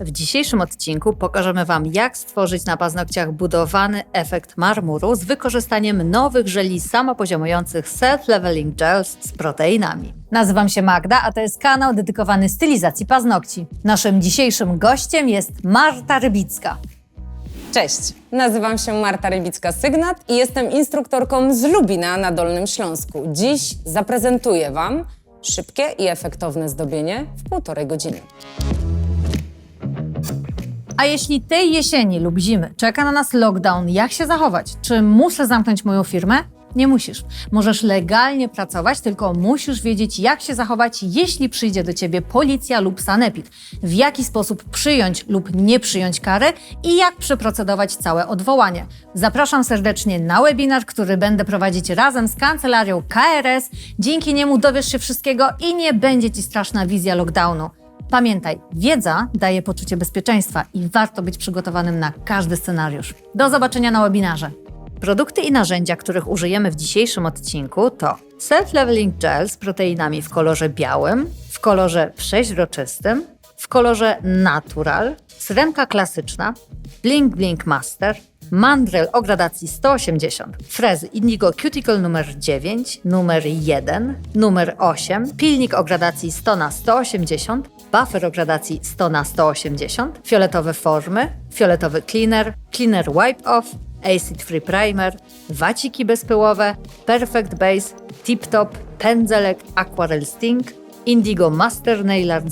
W dzisiejszym odcinku pokażemy Wam, jak stworzyć na paznokciach budowany efekt marmuru z wykorzystaniem nowych żeli samopoziomujących Self-Leveling Gels z proteinami. Nazywam się Magda, a to jest kanał dedykowany stylizacji paznokci. Naszym dzisiejszym gościem jest Marta Rybicka. Cześć, nazywam się Marta Rybicka-Sygnat i jestem instruktorką z Lubina na Dolnym Śląsku. Dziś zaprezentuję Wam szybkie i efektowne zdobienie w półtorej godziny. A jeśli tej jesieni lub zimy czeka na nas lockdown, jak się zachować? Czy muszę zamknąć moją firmę? Nie musisz. Możesz legalnie pracować, tylko musisz wiedzieć, jak się zachować, jeśli przyjdzie do ciebie policja lub sanepid. W jaki sposób przyjąć lub nie przyjąć karę i jak przeprocedować całe odwołanie. Zapraszam serdecznie na webinar, który będę prowadzić razem z kancelarią KRS. Dzięki niemu dowiesz się wszystkiego i nie będzie ci straszna wizja lockdownu. Pamiętaj, wiedza daje poczucie bezpieczeństwa i warto być przygotowanym na każdy scenariusz. Do zobaczenia na webinarze. Produkty i narzędzia, których użyjemy w dzisiejszym odcinku to Self-Leveling Gel z proteinami w kolorze białym, w kolorze przeźroczystym, w kolorze Natural, syrenka klasyczna, Blink Blink Master, Mandrel o gradacji 180, frezy Indigo Cuticle numer 9, numer 1, numer 8, pilnik o gradacji 100 na 180, buffer o gradacji 100 na 180, fioletowe formy, fioletowy cleaner, cleaner wipe off, acid free primer, waciki bezpyłowe, perfect base, tip top, pędzelek aquarel sting, Indigo Master Nail Art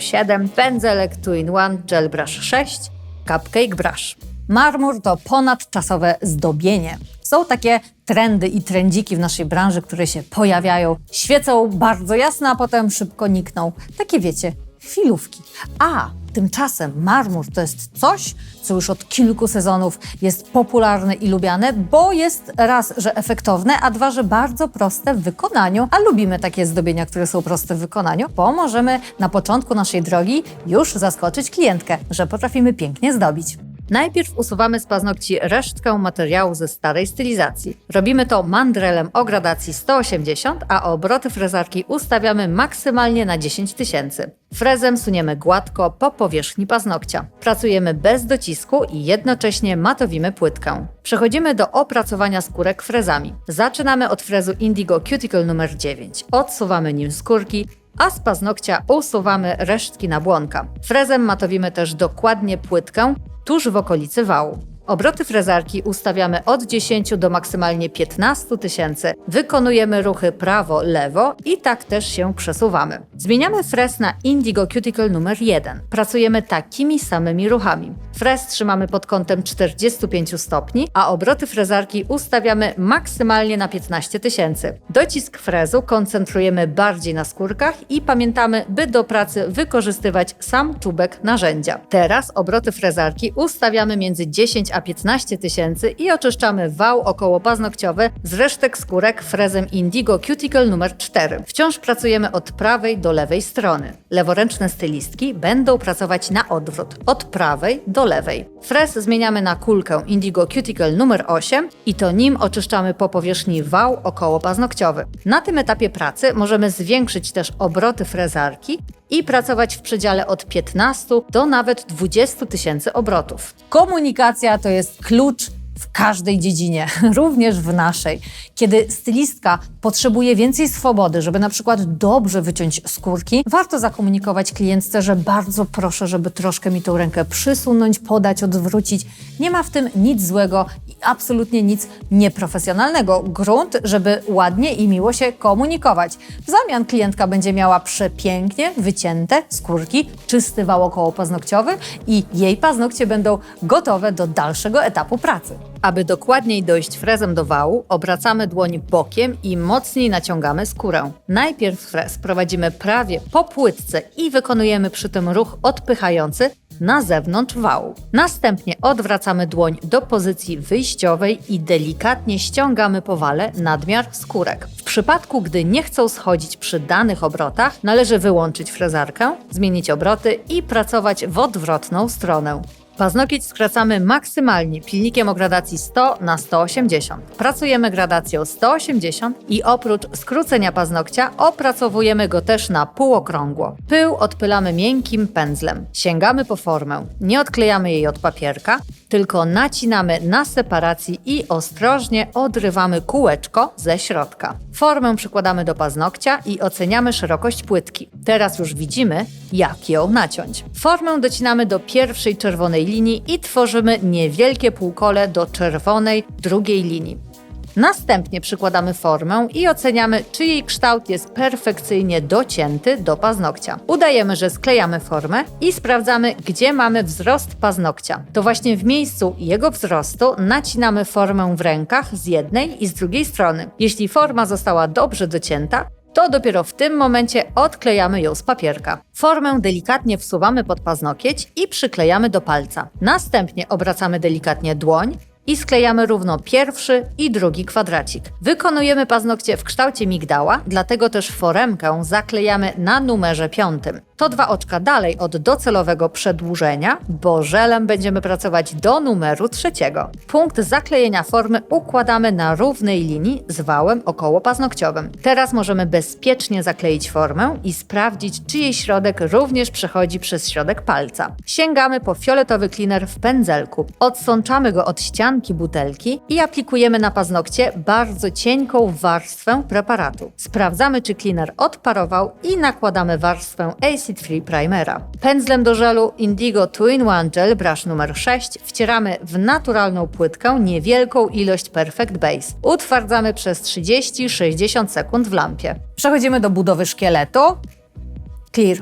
007, pędzelek 2-in-1 Gel Brush 6, Cupcake Brush. Marmur to ponadczasowe zdobienie. Są takie trendy i trendiki w naszej branży, które się pojawiają, świecą bardzo jasno, a potem szybko nikną. Takie wiecie, chwilówki. A tymczasem marmur to jest coś, co już od kilku sezonów jest popularne i lubiane, bo jest raz, że efektowne, a dwa, że bardzo proste w wykonaniu. A lubimy takie zdobienia, które są proste w wykonaniu, bo możemy na początku naszej drogi już zaskoczyć klientkę, że potrafimy pięknie zdobić. Najpierw usuwamy z paznokci resztkę materiału ze starej stylizacji. Robimy to mandrelem o gradacji 180, a obroty frezarki ustawiamy maksymalnie na 10 tysięcy. Frezem suniemy gładko po powierzchni paznokcia. Pracujemy bez docisku i jednocześnie matowimy płytkę. Przechodzimy do opracowania skórek frezami. Zaczynamy od frezu Indigo Cuticle numer 9. Odsuwamy nim skórki, a z paznokcia usuwamy resztki nabłonka. Frezem matowimy też dokładnie płytkę tuż w okolicy wału. Obroty frezarki ustawiamy od 10 do maksymalnie 15 tysięcy. Wykonujemy ruchy prawo-lewo i tak też się przesuwamy. Zmieniamy frez na Indigo Cuticle numer 1. Pracujemy takimi samymi ruchami. Frez trzymamy pod kątem 45 stopni, a obroty frezarki ustawiamy maksymalnie na 15 tysięcy. Docisk frezu koncentrujemy bardziej na skórkach i pamiętamy, by do pracy wykorzystywać sam czubek narzędzia. Teraz obroty frezarki ustawiamy między 10 a 15 tysięcy i oczyszczamy wał okołopaznokciowy z resztek skórek frezem Indigo Cuticle numer 4. Wciąż pracujemy od prawej do lewej strony. Leworęczne stylistki będą pracować na odwrót, od prawej do lewej. Frez zmieniamy na kulkę Indigo Cuticle numer 8 i to nim oczyszczamy po powierzchni wał okołopaznokciowy. Na tym etapie pracy możemy zwiększyć też obroty frezarki i pracować w przedziale od 15 do nawet 20 tysięcy obrotów. Komunikacja to jest klucz w każdej dziedzinie, również w naszej. Kiedy stylistka potrzebuje więcej swobody, żeby na przykład dobrze wyciąć skórki, warto zakomunikować klientce, że bardzo proszę, żeby troszkę mi tą rękę przysunąć, podać, odwrócić. Nie ma w tym nic złego i absolutnie nic nieprofesjonalnego. Grunt, żeby ładnie i miło się komunikować. W zamian klientka będzie miała przepięknie wycięte skórki, czysty wał okołopaznokciowy i jej paznokcie będą gotowe do dalszego etapu pracy. Aby dokładniej dojść frezem do wału, obracamy dłoń bokiem i mocniej naciągamy skórę. Najpierw frez prowadzimy prawie po płytce i wykonujemy przy tym ruch odpychający na zewnątrz wału. Następnie odwracamy dłoń do pozycji wyjściowej i delikatnie ściągamy po wale nadmiar skórek. W przypadku, gdy nie chcą schodzić przy danych obrotach, należy wyłączyć frezarkę, zmienić obroty i pracować w odwrotną stronę. Paznokieć skracamy maksymalnie pilnikiem o gradacji 100 na 180. Pracujemy gradacją 180 i oprócz skrócenia paznokcia opracowujemy go też na półokrągło. Pył odpylamy miękkim pędzlem. Sięgamy po formę. Nie odklejamy jej od papierka, tylko nacinamy na separacji i ostrożnie odrywamy kółeczko ze środka. Formę przykładamy do paznokcia i oceniamy szerokość płytki. Teraz już widzimy, jak ją naciąć. Formę docinamy do pierwszej czerwonej linii i tworzymy niewielkie półkole do czerwonej drugiej linii. Następnie przykładamy formę i oceniamy, czy jej kształt jest perfekcyjnie docięty do paznokcia. Udajemy, że sklejamy formę i sprawdzamy, gdzie mamy wzrost paznokcia. To właśnie w miejscu jego wzrostu nacinamy formę w rękach z jednej i z drugiej strony. Jeśli forma została dobrze docięta, to dopiero w tym momencie odklejamy ją z papierka. Formę delikatnie wsuwamy pod paznokieć i przyklejamy do palca. Następnie obracamy delikatnie dłoń i sklejamy równo pierwszy i drugi kwadracik. Wykonujemy paznokcie w kształcie migdała, dlatego też foremkę zaklejamy na numerze piątym. To dwa oczka dalej od docelowego przedłużenia, bo żelem będziemy pracować do numeru trzeciego. Punkt zaklejenia formy układamy na równej linii z wałem okołopaznokciowym. Teraz możemy bezpiecznie zakleić formę i sprawdzić, czy jej środek również przechodzi przez środek palca. Sięgamy po fioletowy cleaner w pędzelku, odsączamy go od ścianki butelki i aplikujemy na paznokcie bardzo cienką warstwę preparatu. Sprawdzamy, czy cleaner odparował i nakładamy warstwę Acid Free Primera. Pędzlem do żelu Indigo 2-in-1 Gel Brush numer 6 wcieramy w naturalną płytkę niewielką ilość Perfect Base. Utwardzamy przez 30-60 sekund w lampie. Przechodzimy do budowy szkieletu. Clear.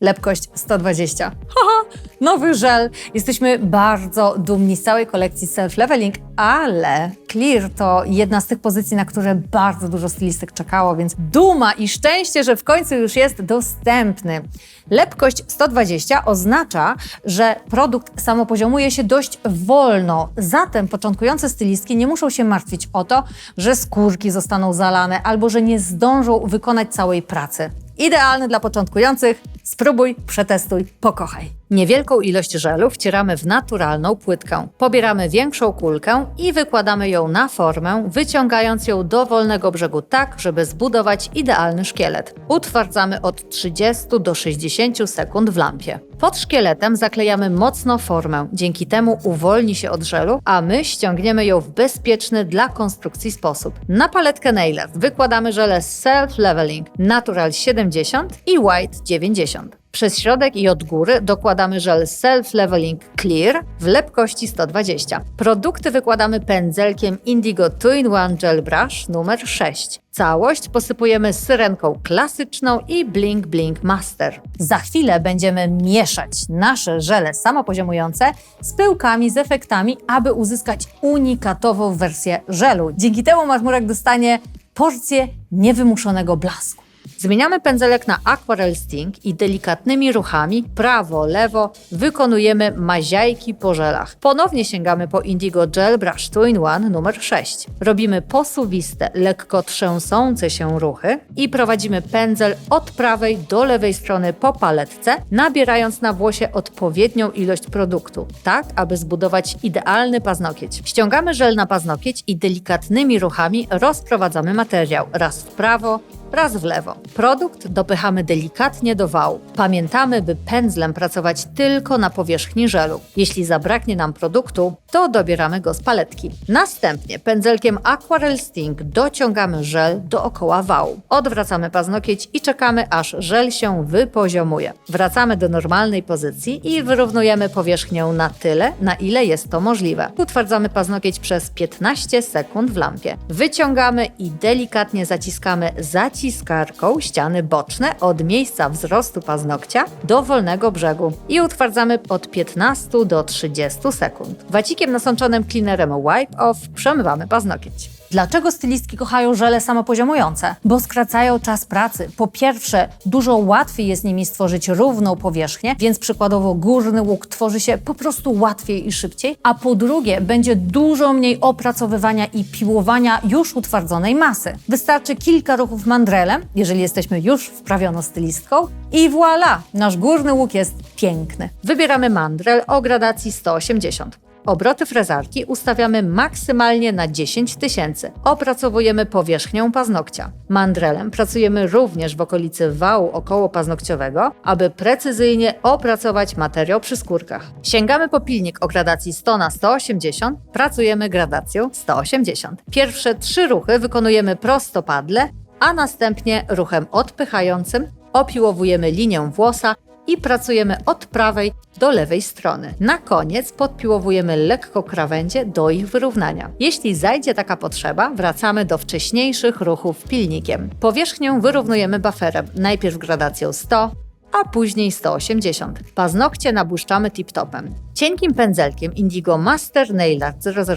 Lepkość 120. Haha, nowy żel. Jesteśmy bardzo dumni z całej kolekcji Self Leveling, ale Clear to jedna z tych pozycji, na które bardzo dużo stylistek czekało, więc duma i szczęście, że w końcu już jest dostępny. Lepkość 120 oznacza, że produkt samopoziomuje się dość wolno, zatem początkujące stylistki nie muszą się martwić o to, że skórki zostaną zalane albo że nie zdążą wykonać całej pracy. Idealny dla początkujących. Spróbuj, przetestuj, pokochaj. Niewielką ilość żelu wcieramy w naturalną płytkę. Pobieramy większą kulkę i wykładamy ją na formę, wyciągając ją do wolnego brzegu tak, żeby zbudować idealny szkielet. Utwardzamy od 30 do 60 sekund w lampie. Pod szkieletem zaklejamy mocno formę, dzięki temu uwolni się od żelu, a my ściągniemy ją w bezpieczny dla konstrukcji sposób. Na paletkę Nailers wykładamy żele Self Leveling Natural 70 i White 90. Przez środek i od góry dokładamy żel Self Leveling Clear w lepkości 120. Produkty wykładamy pędzelkiem Indigo 2-in-1 Gel Brush numer 6. Całość posypujemy syrenką klasyczną i Blink Blink Master. Za chwilę będziemy mieszać nasze żele samopoziomujące z pyłkami, z efektami, aby uzyskać unikatową wersję żelu. Dzięki temu marmurek dostanie porcję niewymuszonego blasku. Zmieniamy pędzelek na Aquarel Sting i delikatnymi ruchami prawo, lewo wykonujemy maziajki po żelach. Ponownie sięgamy po Indigo Gel Brush 2-in-1 numer 6. Robimy posuwiste, lekko trzęsące się ruchy i prowadzimy pędzel od prawej do lewej strony po paletce, nabierając na włosie odpowiednią ilość produktu, tak aby zbudować idealny paznokieć. Ściągamy żel na paznokieć i delikatnymi ruchami rozprowadzamy materiał raz w prawo, raz w lewo. Produkt dopychamy delikatnie do wału. Pamiętamy, by pędzlem pracować tylko na powierzchni żelu. Jeśli zabraknie nam produktu, to dobieramy go z paletki. Następnie pędzelkiem Aquarel Sting dociągamy żel dookoła wału. Odwracamy paznokieć i czekamy, aż żel się wypoziomuje. Wracamy do normalnej pozycji i wyrównujemy powierzchnię na tyle, na ile jest to możliwe. Utwardzamy paznokieć przez 15 sekund w lampie. Wyciągamy i delikatnie zaciskamy zaciskarką ściany boczne od miejsca wzrostu paznokcia do wolnego brzegu i utwardzamy od 15 do 30 sekund. Wacikiem nasączonym cleanerem Wipe Off przemywamy paznokieć. Dlaczego stylistki kochają żele samopoziomujące? Bo skracają czas pracy. Po pierwsze, dużo łatwiej jest nimi stworzyć równą powierzchnię, więc przykładowo górny łuk tworzy się po prostu łatwiej i szybciej, a po drugie, będzie dużo mniej opracowywania i piłowania już utwardzonej masy. Wystarczy kilka ruchów mandrelem, jeżeli jesteśmy już wprawioną stylistką i voilà, nasz górny łuk jest piękny. Wybieramy mandrel o gradacji 180. Obroty frezarki ustawiamy maksymalnie na 10 tysięcy. Opracowujemy powierzchnią paznokcia. Mandrelem pracujemy również w okolicy wału okołopaznokciowego, aby precyzyjnie opracować materiał przy skórkach. Sięgamy po pilnik o gradacji 100 na 180, pracujemy gradacją 180. Pierwsze trzy ruchy wykonujemy prostopadle, a następnie ruchem odpychającym opiłowujemy linię włosa i pracujemy od prawej do lewej strony. Na koniec podpiłowujemy lekko krawędzie do ich wyrównania. Jeśli zajdzie taka potrzeba, wracamy do wcześniejszych ruchów pilnikiem. Powierzchnię wyrównujemy bufferem, najpierw gradacją 100, a później 180. Paznokcie nabłyszczamy tip-topem. Cienkim pędzelkiem Indigo Master Nail Art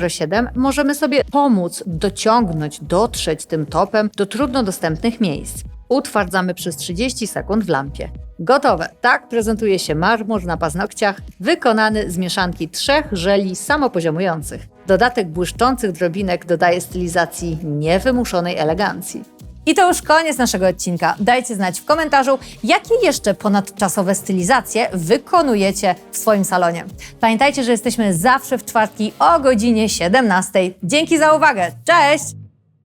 007 możemy sobie pomóc dociągnąć, dotrzeć tym topem do trudno dostępnych miejsc. Utwardzamy przez 30 sekund w lampie. Gotowe. Tak prezentuje się marmur na paznokciach, wykonany z mieszanki trzech żeli samopoziomujących. Dodatek błyszczących drobinek dodaje stylizacji niewymuszonej elegancji. I to już koniec naszego odcinka. Dajcie znać w komentarzu, jakie jeszcze ponadczasowe stylizacje wykonujecie w swoim salonie. Pamiętajcie, że jesteśmy zawsze w czwartki o godzinie 17. Dzięki za uwagę. Cześć!